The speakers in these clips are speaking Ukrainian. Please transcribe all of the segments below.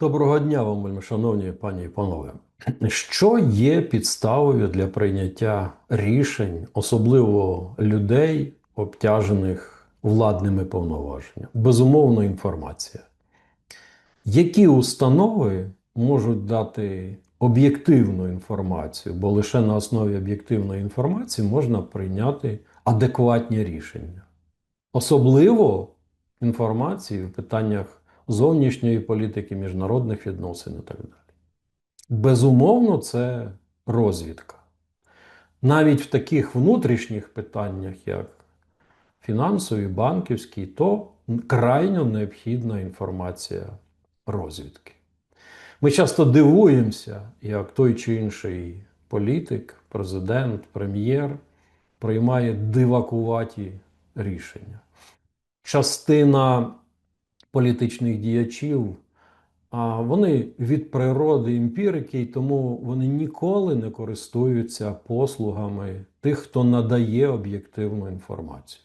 Доброго дня вам, шановні пані і панове. Що є підставою для прийняття рішень, особливо людей, обтяжених владними повноваженнями? Безумовно, інформація. Які установи можуть дати об'єктивну інформацію, бо лише на основі об'єктивної інформації можна прийняти адекватні рішення? Особливо інформації в питаннях зовнішньої політики, міжнародних відносин і так далі. Безумовно, це розвідка. Навіть в таких внутрішніх питаннях, як фінансові, банківські, то крайньо необхідна інформація розвідки. Ми часто дивуємося, як той чи інший політик, президент, прем'єр приймає дивакуваті рішення. Частина політичних діячів, вони від природи емпірики, і тому вони ніколи не користуються послугами тих, хто надає об'єктивну інформацію.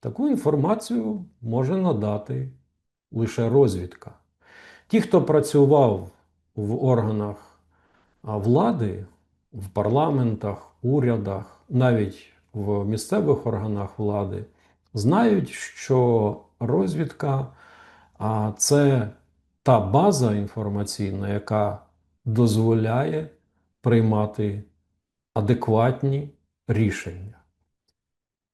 Таку інформацію може надати лише розвідка. Ті, хто працював в органах влади, в парламентах, урядах, навіть в місцевих органах влади, знають, що розвідка а, це та база інформаційна, яка дозволяє приймати адекватні рішення.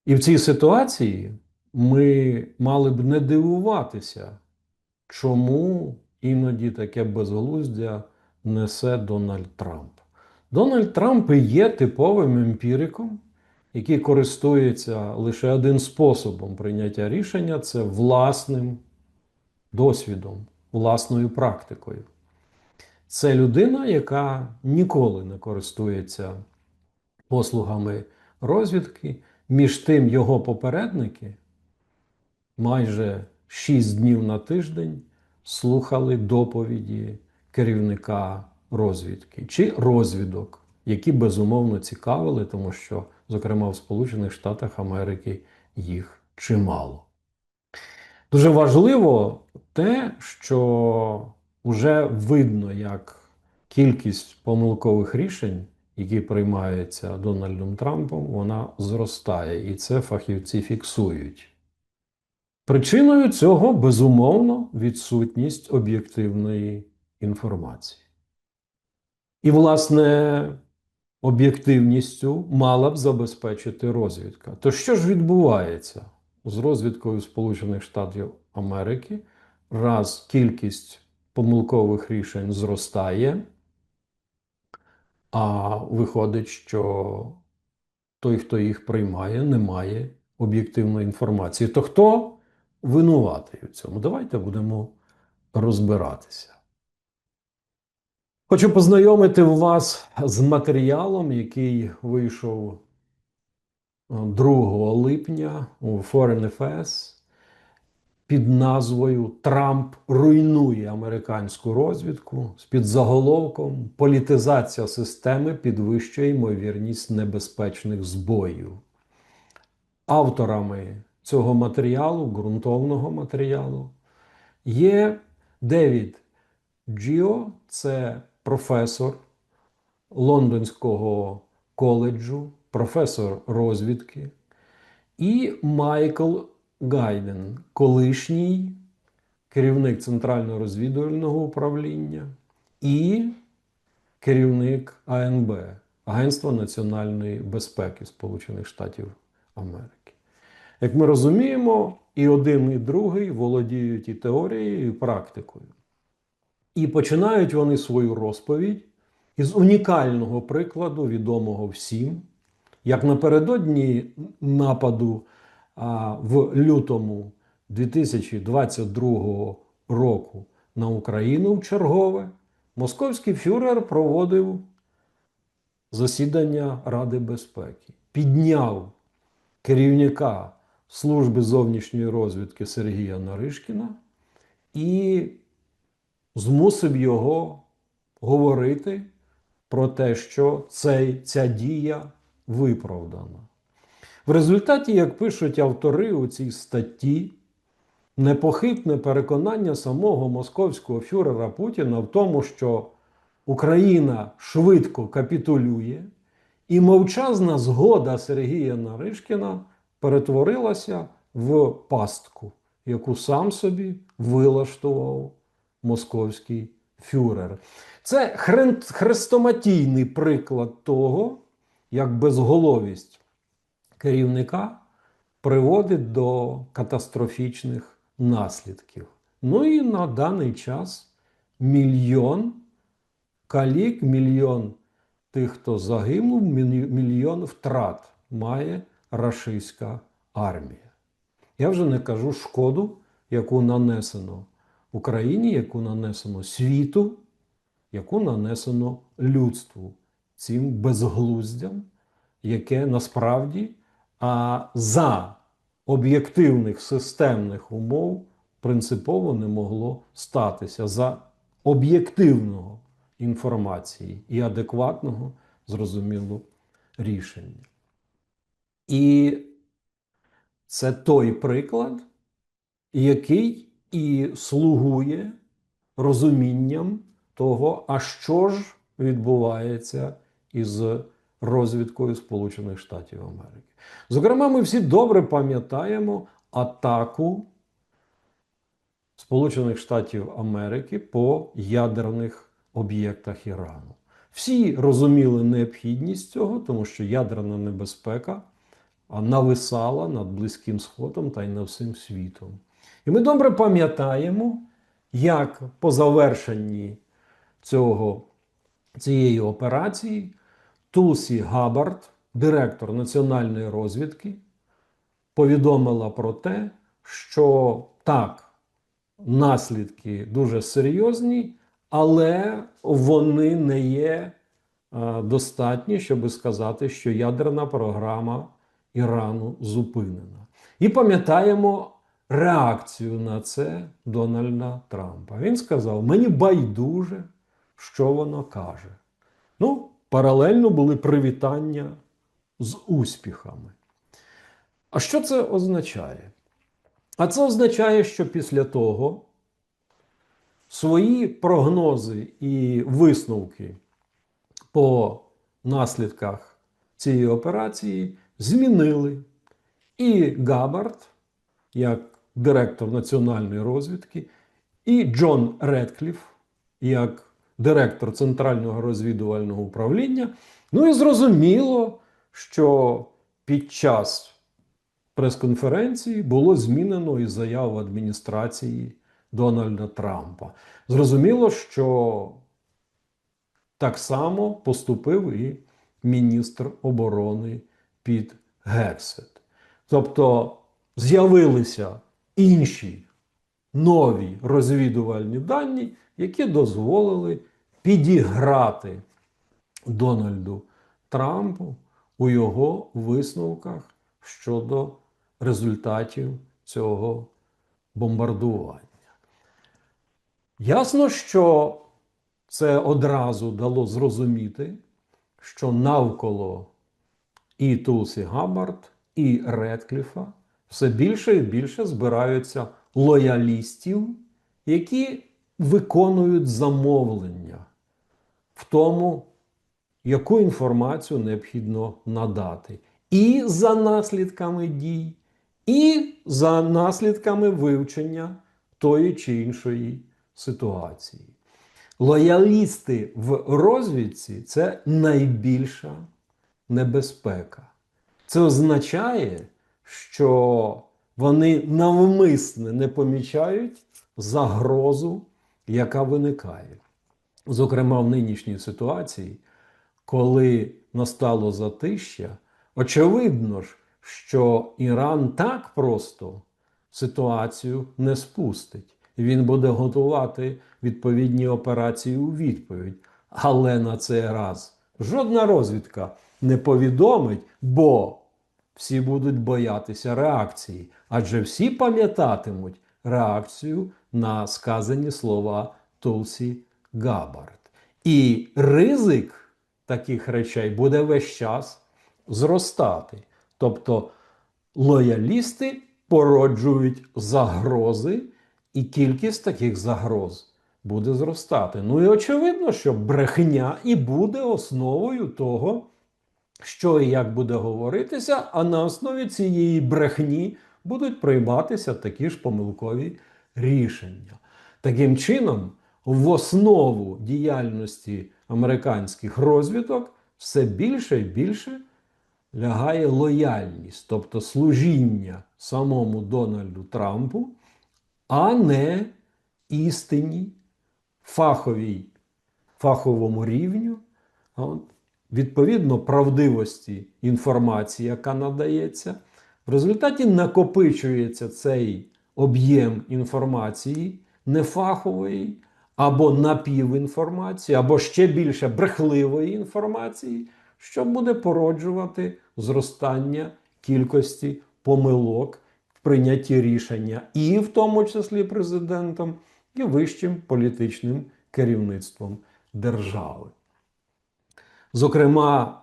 І в цій ситуації ми мали б не дивуватися, чому іноді таке безглуздя несе Дональд Трамп. Дональд Трамп і є типовим емпіриком, який користується лише один способом прийняття рішення це власним досвідом, власною практикою. Це людина, яка ніколи не користується послугами розвідки. Між тим, його попередники майже 6 днів на тиждень слухали доповіді керівника розвідки чи розвідок, які безумовно цікавили, тому що, зокрема, в Сполучених Штатах Америки їх чимало. Дуже важливо те, що вже видно, як кількість помилкових рішень, які приймаються Дональдом Трампом, вона зростає, і це фахівці фіксують. Причиною цього безумовно відсутність об'єктивної інформації. І, власне, об'єктивністю мала б забезпечити розвідка. То що ж відбувається з розвідкою Сполучених Штатів Америки? Раз кількість помилкових рішень зростає, а виходить, що той, хто їх приймає, не має об'єктивної інформації. То хто винуватий у цьому? Давайте будемо розбиратися. Хочу познайомити вас з матеріалом, який вийшов 2 липня у Foreign Affairs під назвою Трамп руйнує американську розвідку з підзаголовком Політизація системи підвищує ймовірність небезпечних збоїв. Авторами цього матеріалу, ґрунтовного матеріалу, є Девід Джіо, це професор Лондонського коледжу, професор розвідки, і Майкл Гайден, колишній керівник Центрального розвідувального управління і керівник АНБ Агентства національної безпеки Сполучених Штатів Америки. Як ми розуміємо, і один, і другий володіють і теорією, і практикою. І починають вони свою розповідь із унікального прикладу, відомого всім, як напередодні нападу а, в лютому 2022 року на Україну в чергове, московський фюрер проводив засідання Ради безпеки, підняв керівника служби зовнішньої розвідки Сергія Наришкіна і змусив його говорити про те, що цей, ця дія виправдана. В результаті, як пишуть автори у цій статті, непохитне переконання самого московського фюрера Путіна в тому, що Україна швидко капітулює, і мовчазна згода Сергія Наришкіна перетворилася в пастку, яку сам собі вилаштував московський фюрер. Це хрестоматійний приклад того, як безголовість керівника приводить до катастрофічних наслідків. Ну і на даний час мільйон калік, мільйон тих, хто загинув, мільйон втрат має рашистська армія. Я вже не кажу шкоду, яку нанесено Україні, яку нанесено світу, яку нанесено людству цим безглуздям, яке насправді а, за об'єктивних системних умов принципово не могло статися за об'єктивного інформації і адекватного, зрозуміло, рішення. І це той приклад, який і слугує розумінням того, а що ж відбувається із розвідкою Сполучених Штатів Америки. Зокрема, ми всі добре пам'ятаємо атаку Сполучених Штатів Америки по ядерних об'єктах Ірану. Всі розуміли необхідність цього, тому що ядерна небезпека нависала над Близьким Сходом та й над всім світом. І ми добре пам'ятаємо, як по завершенні цього, цієї операції Тулсі Габард, директор національної розвідки, повідомила про те, що так, наслідки дуже серйозні, але вони не є е, достатні, щоб сказати, що ядерна програма Ірану зупинена. І пам'ятаємо реакцію на це Дональда Трампа. Він сказав: мені байдуже, що воно каже. Ну, паралельно були привітання з успіхами. А що це означає? А це означає, що після того свої прогнози і висновки по наслідках цієї операції змінили. І Габард, як директор національної розвідки, і Джон Редкліф, як директор Центрального розвідувального управління. Ну і зрозуміло, що під час прес-конференції було змінено і заяву адміністрації Дональда Трампа. Зрозуміло, що так само поступив і міністр оборони Піт Гексет. Тобто з'явилися інші нові розвідувальні дані, які дозволили підіграти Дональду Трампу у його висновках щодо результатів цього бомбардування. Ясно, що це одразу дало зрозуміти, що навколо і Тулсі Габбард, і Редкліфа все більше і більше збираються лоялістів, які виконують замовлення в тому, яку інформацію необхідно надати, і за наслідками дій, і за наслідками вивчення тої чи іншої ситуації. Лоялісти в розвідці це найбільша небезпека. Це означає, що вони навмисне не помічають загрозу, яка виникає. Зокрема, в нинішній ситуації, коли настало затища, очевидно ж, що Іран так просто ситуацію не спустить. Він буде готувати відповідні операції у відповідь. Але на цей раз жодна розвідка не повідомить, бо всі будуть боятися реакції, адже всі пам'ятатимуть реакцію на сказані слова Тулсі Габард. І ризик таких речей буде весь час зростати. Тобто лоялісти породжують загрози, і кількість таких загроз буде зростати. Ну і очевидно, що брехня і буде основою того, що і як буде говоритися, а на основі цієї брехні будуть прийматися такі ж помилкові рішення. Таким чином, в основу діяльності американських розвідок все більше і більше лягає лояльність, тобто служіння самому Дональду Трампу, а не істині, фаховій, фаховому рівню, відповідно правдивості інформації, яка надається. В результаті накопичується цей об'єм інформації нефахової або напівінформації, або ще більше брехливої інформації, що буде породжувати зростання кількості помилок в прийнятті рішення, і в тому числі президентом, і вищим політичним керівництвом держави. Зокрема,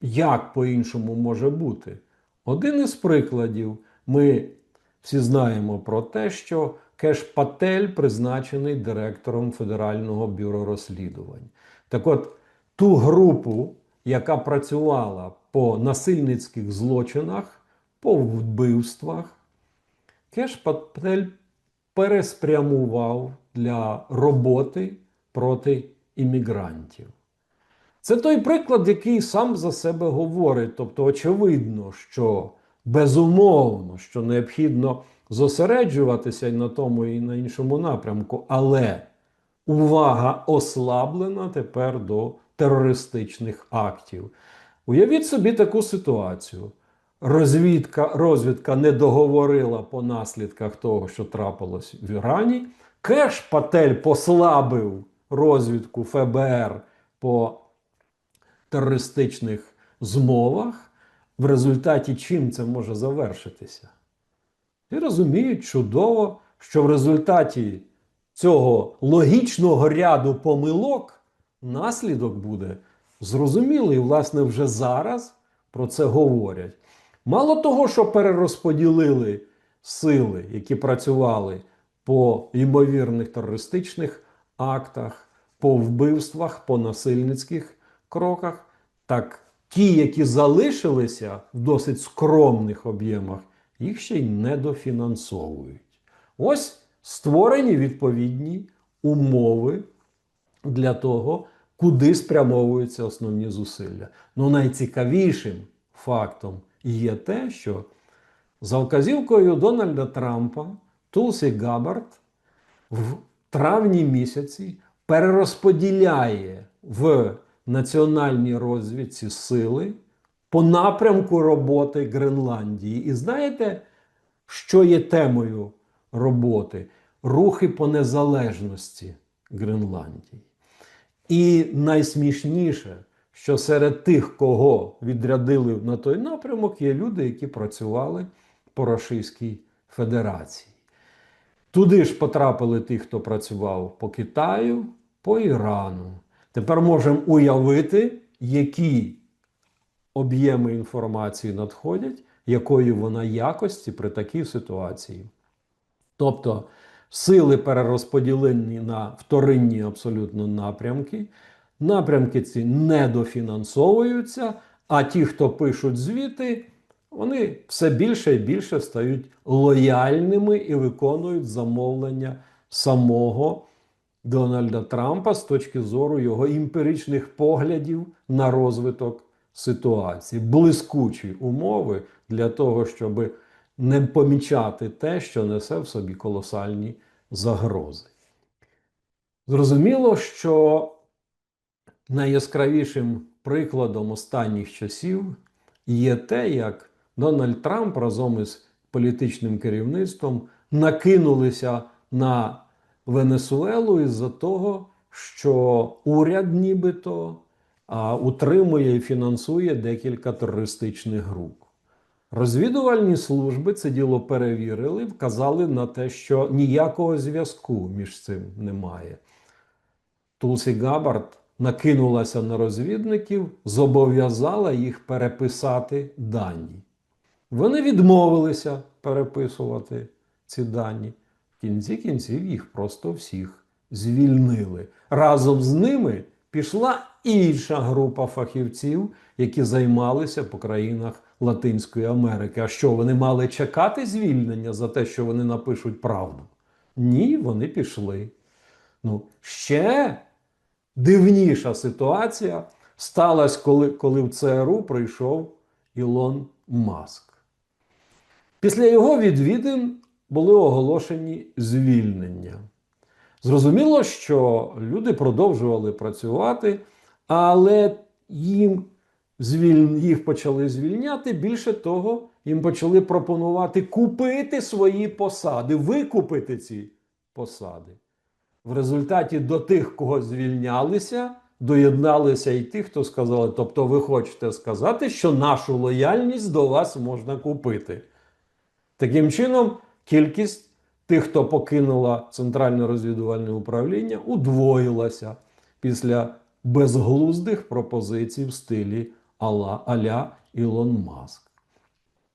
як по-іншому може бути? Один із прикладів ми всі знаємо про те, що Кеш Патель призначений директором Федерального бюро розслідувань. Так от, ту групу, яка працювала по насильницьких злочинах, по вбивствах, Кеш Патель переспрямував для роботи проти іммігрантів. Це той приклад, який сам за себе говорить. Тобто, очевидно, що безумовно, що необхідно зосереджуватися на тому і на іншому напрямку, але увага ослаблена тепер до терористичних актів. Уявіть собі таку ситуацію. Розвідка, розвідка не договорила по наслідках того, що трапилось в Ірані. Кеш Патель послабив розвідку ФБР по терористичних змовах, в результаті чим це може завершитися. І розуміють чудово, що в результаті цього логічного ряду помилок наслідок буде зрозумілий, власне, вже зараз про це говорять. Мало того, що перерозподілили сили, які працювали по ймовірних терористичних актах, по вбивствах, по насильницьких кроках, так ті, які залишилися в досить скромних об'ємах, їх ще й недофінансовують. Ось створені відповідні умови для того, куди спрямовуються основні зусилля. Ну, найцікавішим фактом є те, що за вказівкою Дональда Трампа Тулсі Габард в травні місяці перерозподіляє в національній розвідці сили по напрямку роботи Гренландії. І знаєте, що є темою роботи? Рухи по незалежності Гренландії. І найсмішніше, що серед тих, кого відрядили на той напрямок, є люди, які працювали по Російській Федерації. Туди ж потрапили ті, хто працював по Китаю, по Ірану. Тепер можемо уявити, які об'єми інформації надходять, якої вона якості при такій ситуації. Тобто сили перерозподілені на вторинні абсолютно напрямки. Напрямки ці недофінансовуються, а ті, хто пишуть звіти, вони все більше і більше стають лояльними і виконують замовлення самого Дональда Трампа з точки зору його імперичних поглядів на розвиток ситуації, блискучі умови для того, щоб не помічати те, що несе в собі колосальні загрози. Зрозуміло, що найяскравішим прикладом останніх часів є те, як Дональд Трамп разом із політичним керівництвом накинулися на Венесуелу із-за того, що уряд нібито утримує і фінансує декілька терористичних груп. Розвідувальні служби це діло перевірили, вказали на те, що ніякого зв'язку між цим немає. Тулсі Габард накинулася на розвідників, зобов'язала їх переписати дані. Вони відмовилися переписувати ці дані. В кінці кінців їх просто всіх звільнили. Разом з ними пішла інша група фахівців, які займалися по країнах Латинської Америки. А що вони мали чекати звільнення за те, що вони напишуть правду? Ні, вони пішли. Ну, ще дивніша ситуація сталася, коли, коли в ЦРУ прийшов Ілон Маск. Після його відвідин були оголошені звільнення. Зрозуміло, що люди продовжували працювати, але їм їх почали звільняти. Більше того, їм почали пропонувати купити свої посади, викупити ці посади. В результаті до тих, кого звільнялися, доєдналися і ті, хто сказали, тобто ви хочете сказати, що нашу лояльність до вас можна купити. Таким чином, кількість тих, хто покинула Центральне розвідувальне управління, удвоїлася після безглуздих пропозицій в стилі Алла, Аля Ілон Маск.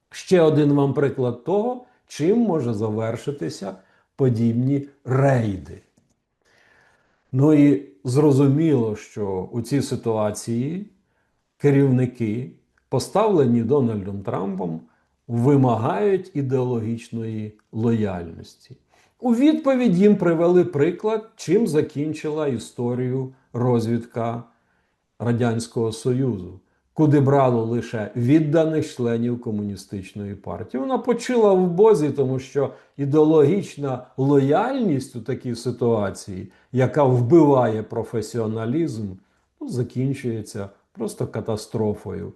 Ще один вам приклад того, чим може завершитися подібні рейди. Ну і зрозуміло, що у цій ситуації керівники, поставлені Дональдом Трампом, вимагають ідеологічної лояльності. У відповідь їм привели приклад, чим закінчила історію розвідка Радянського Союзу, куди брало лише відданих членів комуністичної партії. Вона почила в бозі, тому що ідеологічна лояльність у такій ситуації, яка вбиває професіоналізм, ну, закінчується просто катастрофою.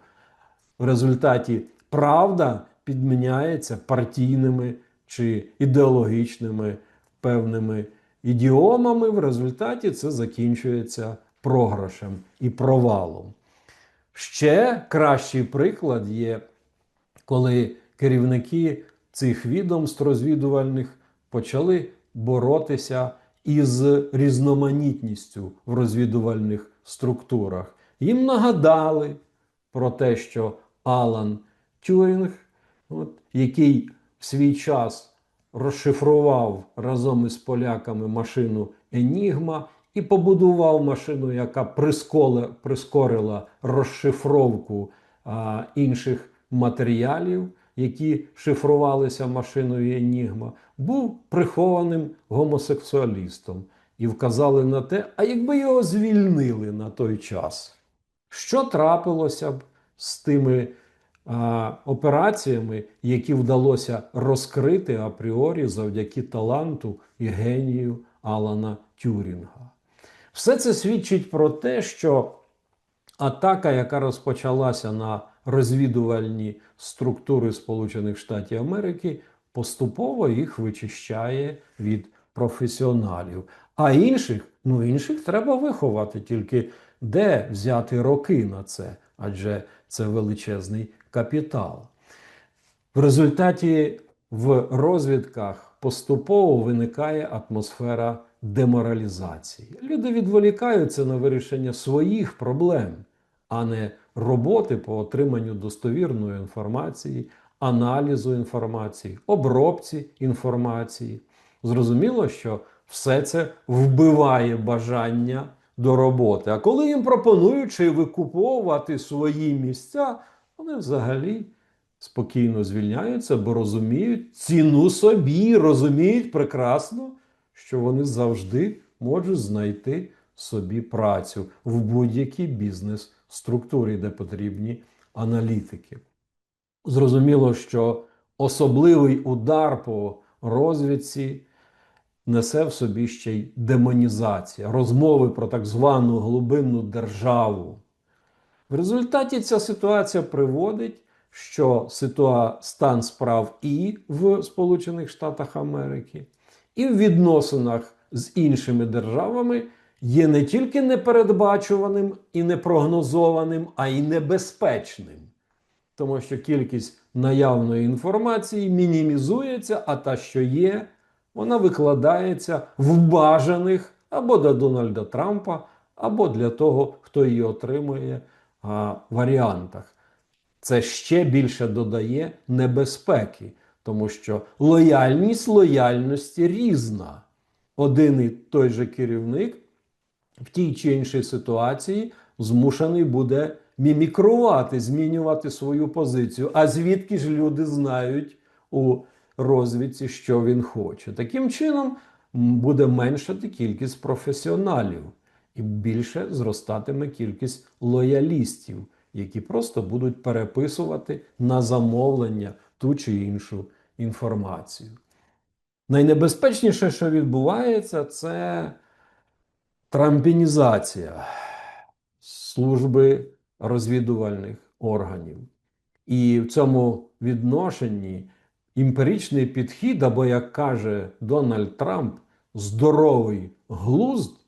В результаті правда підміняється партійними чи ідеологічними певними ідіомами. В результаті це закінчується програшем і провалом. Ще кращий приклад є, коли керівники цих відомств розвідувальних почали боротися із різноманітністю в розвідувальних структурах. Їм нагадали про те, що Алан Тюрінг, от, який в свій час розшифрував разом із поляками машину Енігма і побудував машину, яка присколи, прискорила розшифровку а, інших матеріалів, які шифрувалися машиною Енігма, був прихованим гомосексуалістом і вказали на те, а якби його звільнили на той час, що трапилося б з тими операціями, які вдалося розкрити апріорі завдяки таланту і генію Алана Тюрінга? Все це свідчить про те, що атака, яка розпочалася на розвідувальні структури Сполучених Штатів Америки, поступово їх вичищає від професіоналів. А інших, ну інших треба виховати, тільки де взяти роки на це, адже це величезний капітал. В результаті в розвідках поступово виникає атмосфера деморалізації. Люди відволікаються на вирішення своїх проблем, а не роботи по отриманню достовірної інформації, аналізу інформації, обробці інформації. Зрозуміло, що все це вбиває бажання до роботи. А коли їм пропонують чи викуповувати свої місця, вони взагалі спокійно звільняються, бо розуміють ціну собі, розуміють прекрасно, що вони завжди можуть знайти собі працю в будь-якій бізнес-структурі, де потрібні аналітики. Зрозуміло, що особливий удар по розвідці несе в собі ще й демонізація, розмови про так звану глибинну державу. В результаті ця ситуація приводить, що ситуа... стан справ і в Сполучених Штатах Америки, і в відносинах з іншими державами є не тільки непередбачуваним і непрогнозованим, а й небезпечним. Тому що кількість наявної інформації мінімізується, а та, що є, вона викладається в бажаних або до Дональда Трампа, або для того, хто її отримує варіантах. Це ще більше додає небезпеки, Тому що лояльність лояльності різна. Один і той же керівник в тій чи іншій ситуації змушений буде мімікрувати, змінювати свою позицію. А звідки ж люди знають у розвідці, що він хоче? Таким чином буде меншати кількість професіоналів і більше зростатиме кількість лоялістів, які просто будуть переписувати на замовлення ту чи іншу інформацію. Найнебезпечніше, що відбувається, це трампінізація служби розвідувальних органів. І в цьому відношенні імперічний підхід, або, як каже Дональд Трамп, здоровий глузд,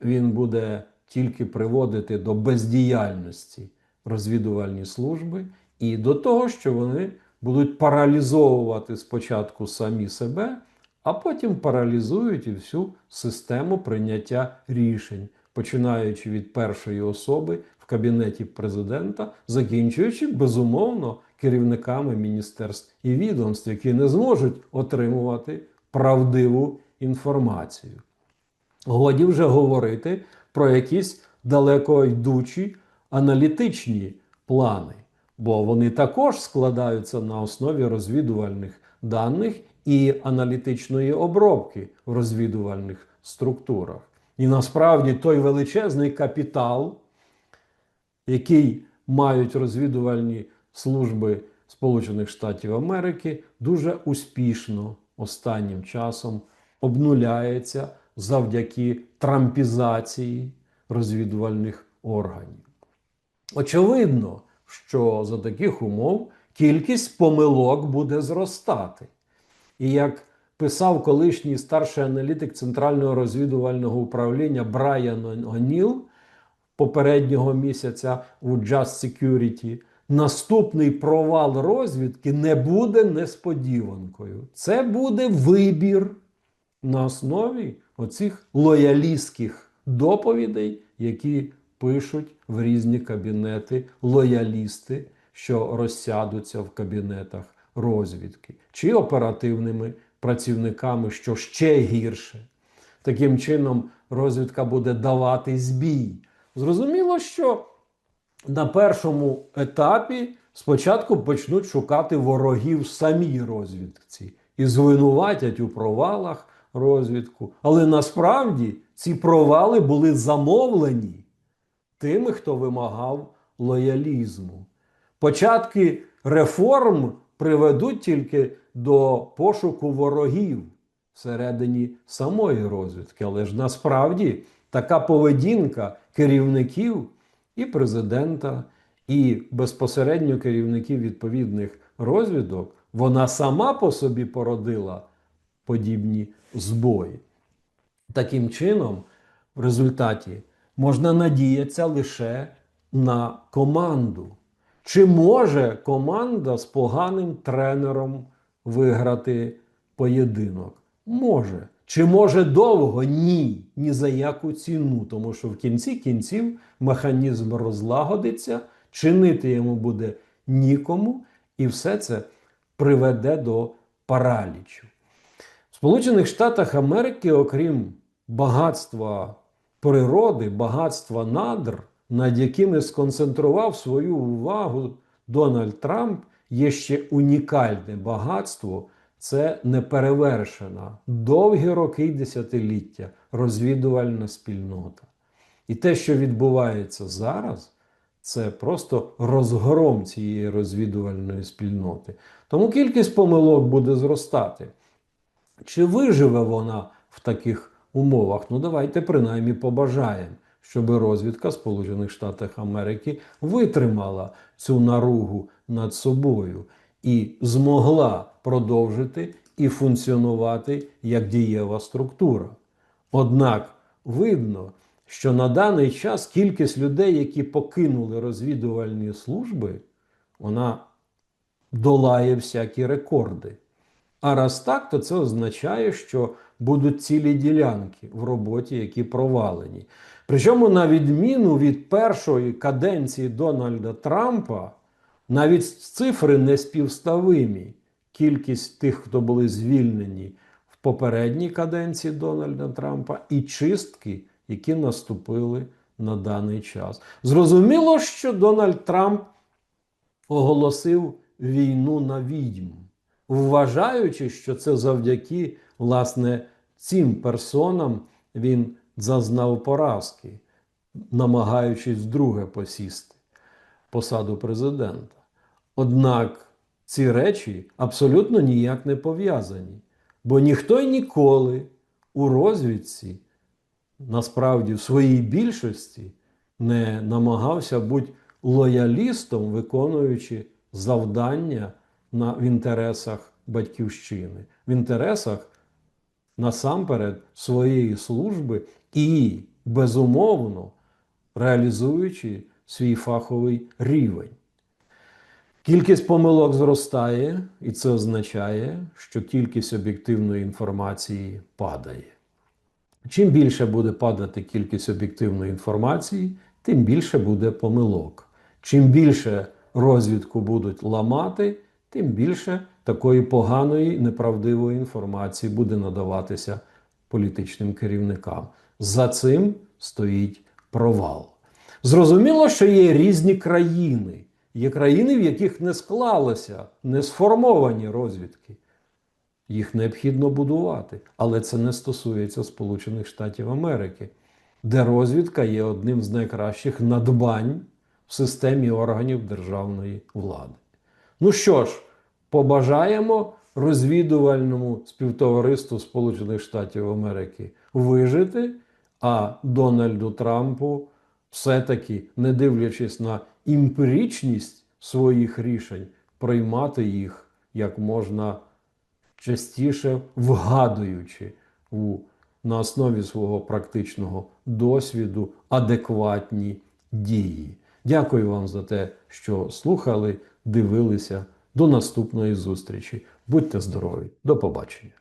він буде тільки приводити до бездіяльності розвідувальні служби і до того, що вони будуть паралізовувати спочатку самі себе, а потім паралізують і всю систему прийняття рішень, починаючи від першої особи в кабінеті президента, закінчуючи безумовно керівниками міністерств і відомств, які не зможуть отримувати правдиву інформацію. Годі вже говорити про якісь далеко йдучі аналітичні плани, бо вони також складаються на основі розвідувальних даних і аналітичної обробки в розвідувальних структурах. І насправді той величезний капітал, який мають розвідувальні служби Сполучених Штатів Америки, дуже успішно останнім часом обнуляється завдяки трампізації розвідувальних органів. Очевидно, що за таких умов кількість помилок буде зростати. І як писав колишній старший аналітик Центрального розвідувального управління Брайан О'Ніл попереднього місяця у Just Security, наступний провал розвідки не буде несподіванкою. Це буде вибір на основі оцих лоялістських доповідей, які пишуть в різні кабінети лоялісти, що розсядуться в кабінетах розвідки, чи оперативними працівниками, що ще гірше. Таким чином, розвідка буде давати збій. Зрозуміло, що на першому етапі спочатку почнуть шукати ворогів самій розвідці і звинуватять у провалах розвідку. Але насправді ці провали були замовлені тими, хто вимагав лоялізму. Початки реформ приведуть тільки до пошуку ворогів всередині самої розвідки. Але ж насправді така поведінка керівників і президента, і безпосередньо керівників відповідних розвідок, вона сама по собі породила подібні збої. Таким чином, в результаті можна надіятися лише на команду. Чи може команда з поганим тренером виграти поєдинок? Може. Чи може довго? Ні. Ні за яку ціну. Тому що в кінці кінців механізм розлагодиться, чинити йому буде нікому, і все це приведе до паралічу. Сполучених Штатах Америки, окрім багатства природи, багатства надр, над якими сконцентрував свою увагу Дональд Трамп, є ще унікальне багатство. Це неперевершена довгі роки й десятиліття розвідувальна спільнота. І те, що відбувається зараз, це просто розгром цієї розвідувальної спільноти. Тому кількість помилок буде зростати. Чи виживе вона в таких умовах? Ну, давайте принаймні побажаємо, щоб розвідка Сполучених Штатів Америки витримала цю наругу над собою і змогла продовжити і функціонувати як дієва структура. Однак видно, що на даний час кількість людей, які покинули розвідувальні служби, вона долає всякі рекорди. А раз так, то це означає, що будуть цілі ділянки в роботі, які провалені. Причому, на відміну від першої каденції Дональда Трампа, навіть цифри неспівставимі. кількість тих, хто були звільнені в попередній каденції Дональда Трампа, і чистки, які наступили на даний час. Зрозуміло, що Дональд Трамп оголосив війну на відьм, вважаючи, що це завдяки власне цим персонам він зазнав поразки, намагаючись вдруге посісти посаду президента. Однак ці речі абсолютно ніяк не пов'язані, бо ніхто й ніколи у розвідці, насправді в своїй більшості, не намагався бути лоялістом, виконуючи завдання на, в інтересах батьківщини, в інтересах насамперед своєї служби і, безумовно, реалізуючи свій фаховий рівень. Кількість помилок зростає, і це означає, що кількість об'єктивної інформації падає. Чим більше буде падати кількість об'єктивної інформації, тим більше буде помилок. Чим більше розвідку будуть ламати, тим більше такої поганої, неправдивої інформації буде надаватися політичним керівникам. За цим стоїть провал. Зрозуміло, що є різні країни. Є країни, в яких не склалося, не сформовані розвідки. Їх необхідно будувати. Але це не стосується Сполучених Штатів Америки, де розвідка є одним з найкращих надбань в системі органів державної влади. Ну що ж, побажаємо розвідувальному співтовариству Сполучених Штатів Америки вижити, а Дональду Трампу все-таки, не дивлячись на імпірічність своїх рішень, приймати їх як можна частіше вгадуючи у, на основі свого практичного досвіду адекватні дії. Дякую вам за те, що слухали, дивилися. До наступної зустрічі. Будьте здорові! До побачення!